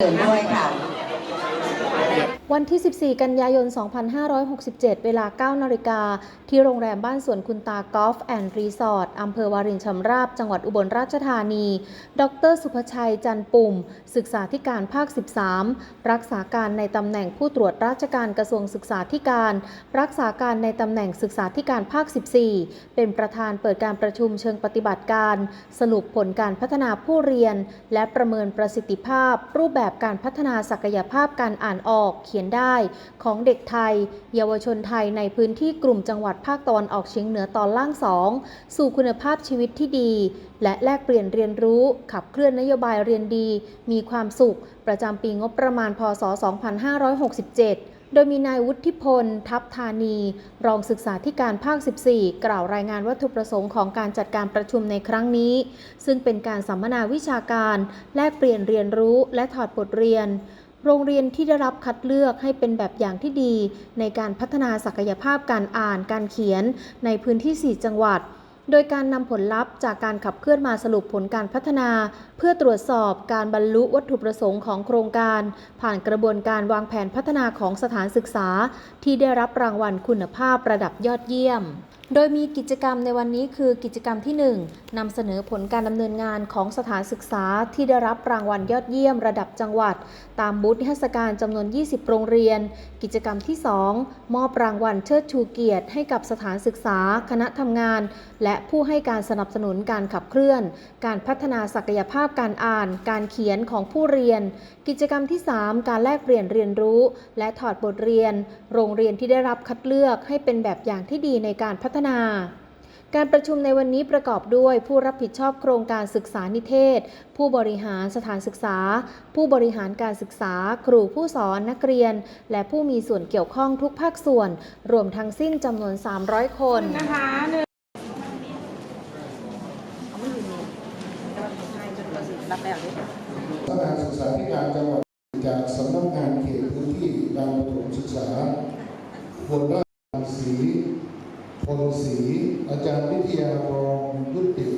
เชิญด้วยค่ะ วันที่ 14 กันยายน 2567 เวลา 9 นาฬิกา ที่โรงแรมบ้านสวนคุณตากอล์ฟแอนด์รีสอร์ท อำเภอวารินชำราบ จังหวัดอุบลราชธานี ดร สุภชัย จันปุ่ม ศึกษาธิการภาค 13 รักษาการในตำแหน่งผู้ตรวจราชการกระทรวงศึกษาธิการ รักษาการในตำแหน่งศึกษาธิการภาค 14 เป็นประธานเปิดการประชุมเชิงปฏิบัติการ สรุปผลการพัฒนาผู้เรียน และประเมินประสิทธิภาพ รูปแบบการพัฒนาศักยภาพการอ่านออกเขียนได้ของเด็กไทย เยาวชนไทยในพื้นที่กลุ่มจังหวัดภาคตะวันออกเฉียงเหนือตอนล่างสองสู่คุณภาพชีวิตที่ดี และแลกเปลี่ยนเรียนรู้ขับเคลื่อนนโยบายเรียนดี มีความสุข ประจำปีงบประมาณพศ 2567โดยมีนายวุฒิพล ทัพธานี รองศึกษาธิการภาค 14 กล่าวรายงานวัตถุประสงค์ของการจัดการประชุมในครั้งนี้ ซึ่งเป็นการสัมมนาวิชาการ แลกเปลี่ยนเรียนรู้และถอดบทเรียน โรงเรียนที่ได้รับคัดเลือกให้เป็นแบบอย่างที่ดี ในการพัฒนาศักยภาพการอ่านการเขียนในพื้นที่ 4 จังหวัด โดยการนำผลลัพธ์จากการขับเคลื่อนมาสรุปผลการพัฒนา เพื่อตรวจสอบการบรรลุวัตถุประสงค์ของโครงการ ผ่านกระบวนการวางแผนพัฒนาของสถานศึกษา ที่ได้รับรางวัลคุณภาพระดับยอดเยี่ยม โดยมีกิจกรรมในวันนี้คือกิจกรรมที่ 1นำเสนอผลการดำเนินงานของสถานศึกษาที่ได้รับรางวัลยอดเยี่ยมระดับจังหวัด ตามบูธนิทรรศการจำนวน 20 โรงเรียน กิจกรรมที่ 2 มอบรางวัลเชิดชูเกียรติ ให้กับสถานศึกษา คณะทำงาน และผู้ให้การสนับสนุนการขับเคลื่อน การพัฒนาศักยภาพการอ่าน การเขียนของผู้เรียน กิจกรรมที่ 3 การแลกเปลี่ยนเรียนรู้ และถอดบทเรียน โรงเรียนที่ได้รับคัดเลือกให้เป็นแบบอย่างที่ดีในการพัฒนา การประชุมในวันนี้ประกอบด้วย ผู้รับผิดชอบโครงการศึกษานิเทศ ผู้บริหารสถานศึกษา ผู้บริหารการศึกษา ครูผู้สอนนักเรียน และผู้มีส่วนเกี่ยวข้องทุกภาคส่วน รวมทั้งสิ้นจำนวน 300 คนนะคะหนึ่งรับแล้วด้วยสถานศึกษาธิการจังหวัดจากสำนักงานเขตพื้นที่การประถมศึกษาหัวหน้าศรี พลศรีอาจารย์วิทยาพรยุติ